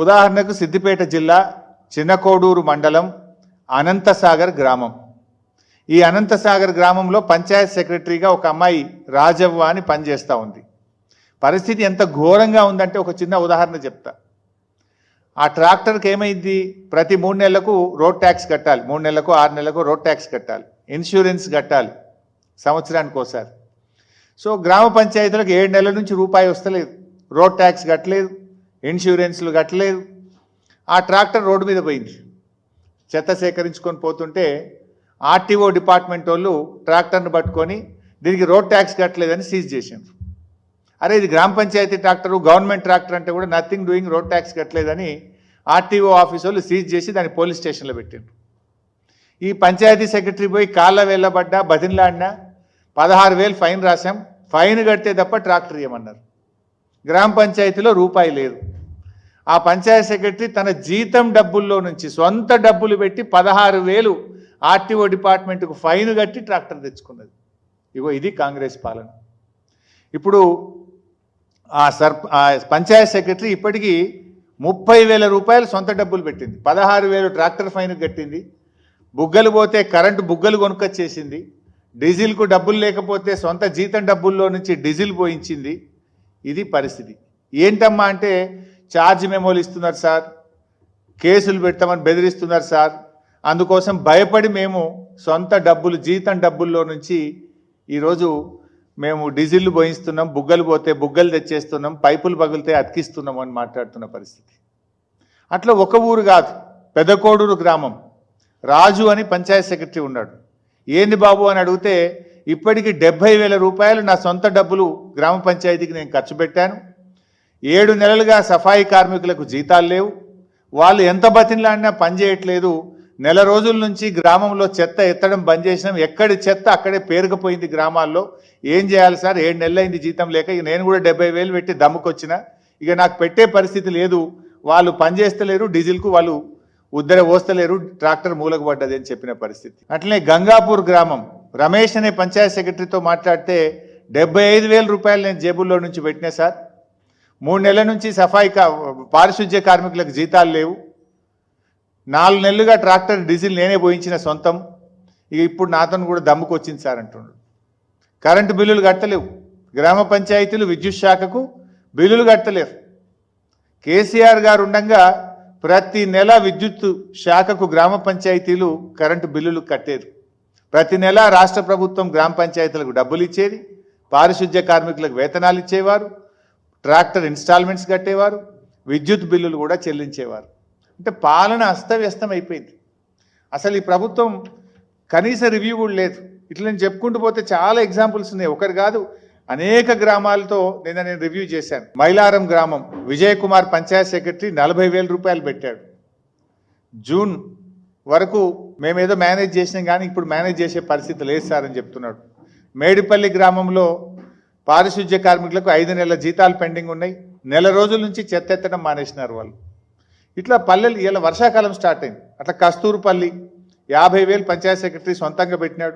ఉదాహరణకు సిద్దిపేట జిల్లా చిన్నకోడూరు మండలం అనంతసాగర్ గ్రామం. ఈ అనంతసాగర్ గ్రామంలో పంచాయత్ సెక్రటరీగా ఒక అమ్మాయి రాజవ్వ అని పనిచేస్తూ ఉంది. పరిస్థితి ఎంత ఘోరంగా ఉందంటే ఒక చిన్న ఉదాహరణ చెప్తా. ఆ ట్రాక్టర్కి ఏమైంది? ప్రతి మూడు నెలలకు రోడ్ ట్యాక్స్ కట్టాలి. మూడు నెలలకు ఆరు నెలలకు రోడ్ ట్యాక్స్ కట్టాలి. ఇన్సూరెన్స్ కట్టాలి సంవత్సరానికి ఒకసారి. సో గ్రామ పంచాయతీలకు ఏడు నెలల నుంచి రూపాయి వస్తలేదు. రోడ్ ట్యాక్స్ కట్టలేదు. ఇన్సూరెన్స్లు కట్టలేదు. ఆ ట్రాక్టర్ రోడ్డు మీద పోయింది. చెత్త సేకరించుకొని పోతుంటే ఆర్టీఓ డిపార్ట్మెంట్ వాళ్ళు ట్రాక్టర్ని పట్టుకొని దీనికి రోడ్ ట్యాక్స్ కట్టలేదని సీజ్ చేసిండ్రు అరే ఇది గ్రామ పంచాయతీ ట్రాక్టర్ గవర్నమెంట్ ట్రాక్టర్ అంటే కూడా నథింగ్ డూయింగ్ రోడ్ ట్యాక్స్ కట్టలేదని ఆర్టీఓ ఆఫీస్ వాళ్ళు సీజ్ చేసి దాన్ని పోలీస్ స్టేషన్లో పెట్టిండ్రు. ఈ పంచాయతీ సెక్రటరీ పోయి కాళ్ళ వెళ్ళబడ్డా బదిలాడినా పదహారు వేలు ఫైన్ రాశాం. ఫైన్ కడితే తప్ప ట్రాక్టర్ ఇవ్వమన్నారు గ్రామ పంచాయతీలో రూపాయి లేదు. ఆ పంచాయత్ సెక్రటరీ తన జీతం డబ్బుల్లో నుంచి సొంత డబ్బులు పెట్టి పదహారు వేలు ఆర్టీఓ డిపార్ట్మెంట్కు ఫైన్ కట్టి ట్రాక్టర్ తెచ్చుకున్నది. ఇగో ఇది కాంగ్రెస్ పాలన. ఇప్పుడు ఆ సర్ ఆ పంచాయత్ సెక్రటరీ ఇప్పటికీ ముప్పై వేల రూపాయలు సొంత డబ్బులు పెట్టింది. పదహారు వేలు ట్రాక్టర్ ఫైన్ కట్టింది. బుగ్గలు పోతే కరెంటు బుగ్గలు కొనుక్కొచ్చేసింది. డీజిల్కు డబ్బులు లేకపోతే సొంత జీతం డబ్బుల్లో నుంచి డీజిల్ పోయించింది. ఇది పరిస్థితి. ఏంటమ్మా అంటే ఛార్జ్ మెమోలు ఇస్తున్నారు సార్. కేసులు పెడతామని బెదిరిస్తున్నారు సార్. అందుకోసం భయపడి మేము సొంత డబ్బులు జీతం డబ్బుల్లో నుంచి ఈరోజు మేము డీజిల్ పోయిస్తున్నాం బుగ్గలు పోతే బుగ్గలు తెచ్చేస్తున్నాం పైపులు పగిలితే అతికిస్తున్నాం అని మాట్లాడుతున్న పరిస్థితి. అట్లా ఒక ఊరు కాదు పెదకోడూరు గ్రామం. రాజు అని పంచాయత్ సెక్రటరీ ఉన్నాడు. ఏంది బాబు అని అడిగితే ఇప్పటికి డెబ్బై వేల రూపాయలు నా సొంత డబ్బులు గ్రామ పంచాయతీకి నేను ఖర్చు పెట్టాను. ఏడు నెలలుగా సఫాయి కార్మికులకు జీతాలు లేవు. వాళ్ళు ఎంత బతిన్లాడినా పని చేయట్లేదు. నెల రోజుల నుంచి గ్రామంలో చెత్త ఎత్తడం బంద్ చేసినాం. ఎక్కడి చెత్త అక్కడే పేరుకుపోయింది గ్రామాల్లో. ఏం చేయాలి సార్? ఏడు నెలలైంది జీతం లేక ఇక నేను కూడా డెబ్బై వేలు పెట్టి దమ్ముకొచ్చిన. ఇక నాకు పెట్టే పరిస్థితి లేదు. వాళ్ళు పనిచేస్తలేరు డీజిల్కు వాళ్ళు ఉద్దర పోస్తలేరు ట్రాక్టర్ మూలకు పడ్డది అని చెప్పిన పరిస్థితి. అట్లనే గంగాపూర్ గ్రామం రమేష్ అనే పంచాయత్ సెక్రటరీతో మాట్లాడితే డెబ్బై ఐదు వేల రూపాయలు నేను జేబుల్లో నుంచి పెట్టినా సార్. మూడు నెలల నుంచి సఫాయి పారిశుద్ధ్య కార్మికులకు జీతాలు లేవు. నాలుగు నెలలుగా ట్రాక్టర్ డీజిల్ నేనే పోయించిన సొంతం. ఇక ఇప్పుడు నాతో కూడా దమ్ముకు వచ్చింది సార్ అంటుండు. కరెంటు బిల్లులు కట్టలేవు. గ్రామ పంచాయతీలు విద్యుత్ శాఖకు బిల్లులు కట్టలేరు. కేసీఆర్ గారు ఉండగా ప్రతి నెల విద్యుత్ శాఖకు గ్రామ పంచాయతీలు కరెంటు బిల్లులు కట్టేది. ప్రతి నెల రాష్ట్ర ప్రభుత్వం గ్రామ పంచాయతీలకు డబ్బులు ఇచ్చేది. పారిశుద్ధ్య కార్మికులకు వేతనాలు ఇచ్చేవారు. ట్రాక్టర్ ఇన్స్టాల్మెంట్స్ కట్టేవారు విద్యుత్ బిల్లులు కూడా చెల్లించేవారు. అంటే పాలన అస్తవ్యస్తం అయిపోయింది. అసలు ఈ ప్రభుత్వం కనీస రివ్యూ కూడా లేదు. ఇట్లా నేను చెప్పుకుంటూ పోతే చాలా ఎగ్జాంపుల్స్ ఉన్నాయి. ఒకరు కాదు అనేక గ్రామాలతో నిన్న నేను రివ్యూ చేశాను. మైలారం గ్రామం విజయ్ కుమార్ పంచాయత్ సెక్రటరీ నలభై వేల రూపాయలు పెట్టాడు. జూన్ వరకు మేమేదో మేనేజ్ చేసినాం కానీ ఇప్పుడు మేనేజ్ చేసే పరిస్థితి లేదు సార్ అని చెప్తున్నాడు. మేడిపల్లి గ్రామంలో పారిశుద్ధ్య కార్మికులకు ఐదు నెలల జీతాలు పెండింగ్ ఉన్నాయి. నెల రోజుల నుంచి చెత్త ఎత్తడం మానేసినారు వాళ్ళు. ఇట్లా పల్లెలు ఇలా వర్షాకాలం స్టార్ట్ అయింది. అట్లా కస్తూరుపల్లి యాభై వేలు పంచాయత్ సెక్రటరీ సొంతంగా పెట్టినాడు.